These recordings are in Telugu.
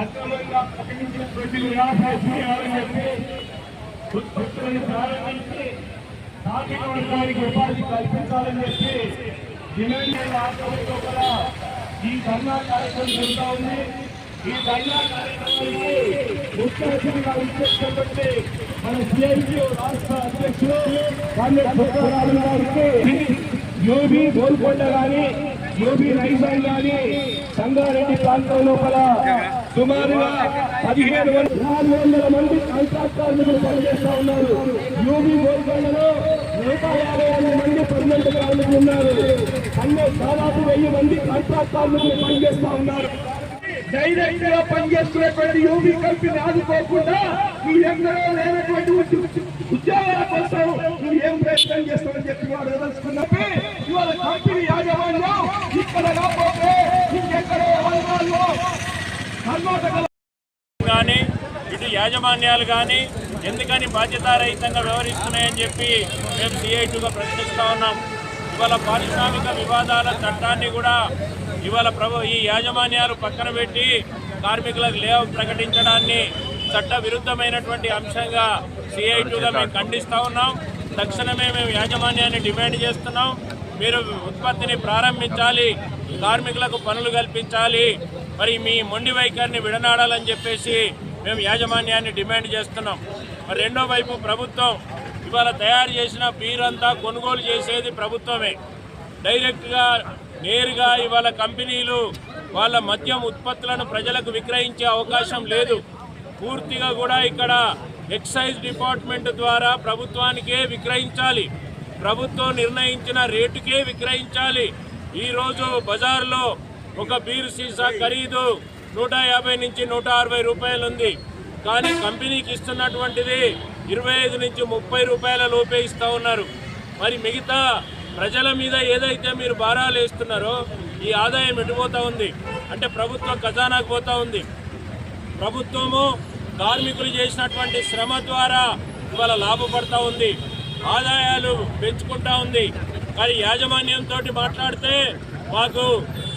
అక్రమంగా ప్రకటించిన ప్రజలు యాభై చేయాలని చెప్పి ఉత్పత్తులను ఉపాధి కల్పించాలని చెప్పి డిమాండ్ ఈ ధర్నా కార్యక్రమం జరుగుతా ఉంది. ఈ ధర్నా కార్యక్రమానికి ముఖ్య అతిథిగా ఉద్దేశించబట్టి మన సిఐటియు రాష్ట్ర అధ్యక్షులు గారికి యోగి గోల్కొండ గారి యోగి రైజాన్ కానీ సంగారెడ్డి ప్రాంతం లోపల సుమారుగా పదిహేను నాలుగు వందల మంది కాంట్రాక్ట్ కార్మికులు పనిచేస్తా ఉన్నారు. యోగి గోల్కొండలో నూట యాభై ఐదు మంది పర్మనెంట్ కార్మికులు ఉన్నారు. అన్నీ దాదాపు వెయ్యి మంది కాంట్రాక్ట్ కార్మికులు పనిచేస్తా ఉన్నారు. డైరెక్ట్గా పనిచేస్తున్నటువంటి యోగి కంపెనీ ఆదుకోకుండా నువ్వు ఎన్నడో లేనటువంటి ఉద్యోగాల కోసం నువ్వు ఏం ప్రయత్నం చేస్తామని చెప్పి వాడు తెలుసుకున్నప్పి ఇవాళ కంపెనీ యాజమాన్యం ఇక్కడ కాకపోతే ఇంకెక్కడో ఎవరిలో కర్ణాటక కానీ ఇటు యాజమాన్యాలు కానీ ఎందుకని బాధ్యతారహితంగా వ్యవహరిస్తున్నాయని చెప్పి మేము సిఐటుగా ప్రశ్నిస్తూ ఉన్నాం. ఇవాళ పారిశ్రామిక వివాదాల చట్టాన్ని కూడా ఇవాళ ప్రభు ఈ యాజమాన్యాలు పక్కన పెట్టి కార్మికులకు లేవ ప్రకటించడాన్ని చట్ట విరుద్ధమైనటువంటి అంశంగా సిఐటుగా మేము ఖండిస్తూ ఉన్నాం. తక్షణమే మేము యాజమాన్యాన్ని డిమాండ్ చేస్తున్నాం. మీరు ఉత్పత్తిని ప్రారంభించాలి కార్మికులకు పనులు కల్పించాలి మరి మీ మొండి వైఖరిని విడనాడాలని చెప్పేసి మేము యాజమాన్యాన్ని డిమాండ్ చేస్తున్నాం. మరి రెండో వైపు ప్రభుత్వం ఇవాళ తయారు చేసిన బీర్ అంతా కొనుగోలు చేసేది ప్రభుత్వమే. డైరెక్ట్గా నేరుగా ఇవాళ కంపెనీలు వాళ్ళ మద్యం ఉత్పత్తులను ప్రజలకు విక్రయించే అవకాశం లేదు. పూర్తిగా కూడా ఇక్కడ ఎక్సైజ్ డిపార్ట్మెంట్ ద్వారా ప్రభుత్వానికే విక్రయించాలి. ప్రభుత్వం నిర్ణయించిన రేటుకే విక్రయించాలి. ఈరోజు బజార్లో ఒక బీరు సీసా ఖరీదు. నూట యాభై నుంచి నూట అరవై రూపాయలు ఉంది. కానీ కంపెనీకి ఇస్తున్నటువంటిది ఇరవై ఐదు నుంచి ముప్పై రూపాయల లోపే ఇస్తూ ఉన్నారు. మరి మిగతా ప్రజల మీద ఏదైతే మీరు భారాలు వేస్తున్నారో ఈ ఆదాయం ఎటుపోతా ఉంది? అంటే ప్రభుత్వం ఖజానాకు పోతూ ఉంది. ప్రభుత్వము కార్మికులు చేసినటువంటి శ్రమ ద్వారా ఇవాళ లాభపడతా ఉంది. ఆదాయాలు పెంచుకుంటా ఉంది. కానీ యాజమాన్యంతో మాట్లాడితే మాకు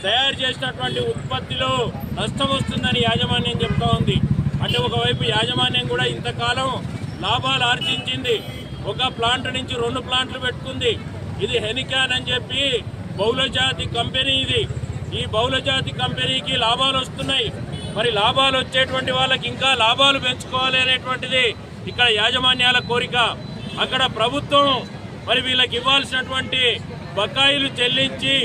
తయారు చేసినటువంటి ఉత్పత్తిలో నష్టం వస్తుందని యాజమాన్యం చెప్తా ఉంది. అంటే ఒకవైపు యాజమాన్యం కూడా ఇంతకాలం లాభాలు ఆర్జించింది. ఒక ప్లాంట్ నుంచి రెండు ప్లాంట్లు పెట్టుకుంది. ఇది హెనికాన్ అని చెప్పి బహుళజాతి కంపెనీ ఇది. ఈ బహుళజాతి కంపెనీకి లాభాలు వస్తున్నాయి. మరి లాభాలు వచ్చేటువంటి వాళ్ళకి ఇంకా లాభాలు పెంచుకోవాలి అనేటువంటిది ఇక్కడ యాజమాన్యాల కోరిక. అక్కడ ప్రభుత్వం మరి వీళ్ళకి ఇవ్వాల్సినటువంటి బకాయిలు చెల్లించి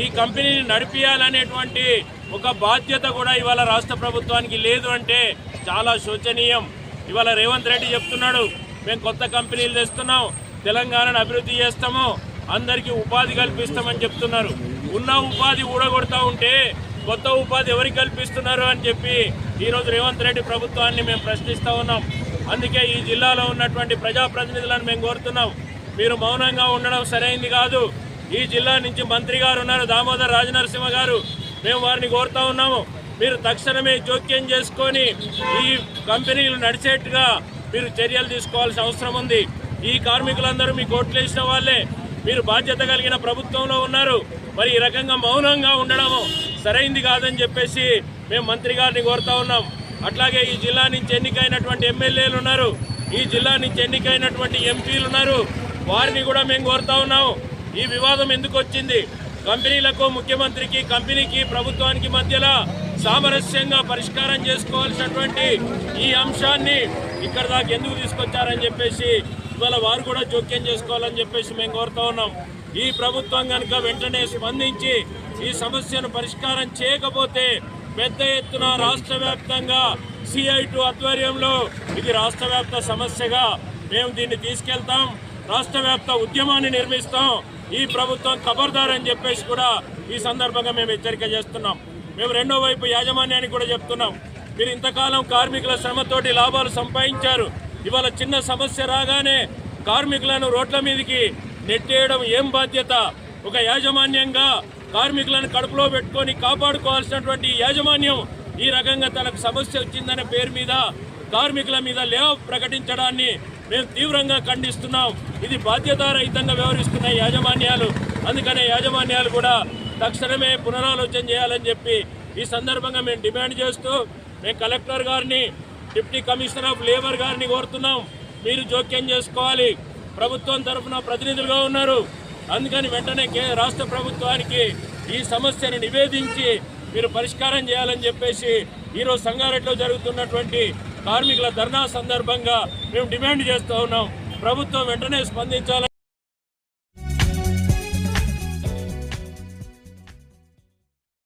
ఈ కంపెనీని నడిపించాలనేటువంటి ఒక బాధ్యత కూడా ఇవాళ రాష్ట్ర ప్రభుత్వానికి లేదు అంటే చాలా శోచనీయం. ఇవాళ రేవంత్ రెడ్డి చెప్తున్నాడు మేము కొత్త కంపెనీలు తెస్తున్నాం తెలంగాణను అభివృద్ధి చేస్తాము అందరికీ ఉపాధి కల్పిస్తామని చెప్తున్నారు. ఉన్న ఉపాధి ఊడగొడతా ఉంటే కొత్త ఉపాధి ఎవరికి కల్పిస్తున్నారు? అని చెప్పి ఈరోజు రేవంత్ రెడ్డి ప్రభుత్వాన్ని మేము ప్రశ్నిస్తూ ఉన్నాం. అందుకే ఈ జిల్లాలో ఉన్నటువంటి ప్రజాప్రతినిధులను మేము కోరుతున్నాం. మీరు మౌనంగా ఉండడం సరైంది కాదు. ఈ జిల్లా నుంచి మంత్రి గారు ఉన్నారు దామోదర్ రాజనరసింహ గారు. మేము వారిని కోరుతా ఉన్నాము. మీరు తక్షణమే జోక్యం చేసుకొని ఈ కంపెనీలు నడిచేట్టుగా మీరు చర్యలు తీసుకోవాల్సిన అవసరం ఉంది. ఈ కార్మికులందరూ మీ కోట్లు వేసిన వాళ్ళే. మీరు బాధ్యత కలిగిన ప్రభుత్వంలో ఉన్నారు. మరి ఈ రకంగా మౌనంగా ఉండడము సరైంది కాదని చెప్పేసి మేము మంత్రి గారిని కోరుతా ఉన్నాం. అట్లాగే ఈ జిల్లా నుంచి ఎన్నికైనటువంటి ఎమ్మెల్యేలు ఉన్నారు. ఈ జిల్లా నుంచి ఎన్నికైనటువంటి ఎంపీలు ఉన్నారు. వారిని కూడా మేము కోరుతా ఉన్నాము. ఈ వివాదం ఎందుకు వచ్చింది? కంపెనీలకు ముఖ్యమంత్రికి కంపెనీకి ప్రభుత్వానికి మధ్యలో సామరస్యంగా పరిష్కారం చేసుకోవాల్సినటువంటి ఈ అంశాన్ని ఇక్కడ దాకా ఎందుకు తీసుకొచ్చారని చెప్పేసి ఇవాళ వారు కూడా జోక్యం చేసుకోవాలని చెప్పేసి మేము కోరుతా ఉన్నాం. ఈ ప్రభుత్వం కనుక వెంటనే స్పందించి ఈ సమస్యను పరిష్కారం చేయకపోతే పెద్ద ఎత్తున రాష్ట్ర వ్యాప్తంగా సిఐటు ఆధ్వర్యంలో ఇది రాష్ట్ర వ్యాప్త సమస్యగా మేము దీన్ని తీసుకెళ్తాం. రాష్ట్ర వ్యాప్త ఉద్యమాన్ని నిర్మిస్తాం. ఈ ప్రభుత్వం ఖబర్దార్ అని చెప్పేసి కూడా ఈ సందర్భంగా మేము హెచ్చరిక చేస్తున్నాం. మేము రెండో వైపు యాజమాన్యానికి కూడా చెప్తున్నాం. మీరు ఇంతకాలం కార్మికుల శ్రమతోటి లాభాలు సంపాదించారు. ఇవాళ చిన్న సమస్య రాగానే కార్మికులను రోడ్ల మీదకి నెట్టేయడం ఏం బాధ్యత? ఒక యాజమాన్యంగా కార్మికులను కడుపులో పెట్టుకొని కాపాడుకోవాల్సినటువంటి యాజమాన్యం ఈ రకంగా తనకు సమస్య వచ్చిందనే పేరు మీద కార్మికుల మీద లేవ్ ప్రకటించడాన్ని మేము తీవ్రంగా ఖండిస్తున్నాం. ఇది బాధ్యతారహితంగా వ్యవహరిస్తున్న యాజమాన్యాలు. అందుకనే యాజమాన్యాలు కూడా తక్షణమే పునరాలోచన చేయాలని చెప్పి ఈ సందర్భంగా మేము డిమాండ్ చేస్తూ మేము కలెక్టర్ గారిని డిప్యూటీ కమిషనర్ ఆఫ్ లేబర్ గారిని కోరుతున్నాం. మీరు జోక్యం చేసుకోవాలి. ప్రభుత్వం తరఫున ప్రతినిధులుగా ఉన్నారు. అందుకని వెంటనే కే రాష్ట్ర ప్రభుత్వానికి ఈ సమస్యను నివేదించి మీరు పరిష్కారం చేయాలని చెప్పేసి ఈరోజు సంగారెడ్డిలో జరుగుతున్నటువంటి కార్మికుల ధర్నా సందర్భంగా మేము డిమాండ్ చేస్తూ ఉన్నాం. ప్రభుత్వం వెంటనే స్పందించాలని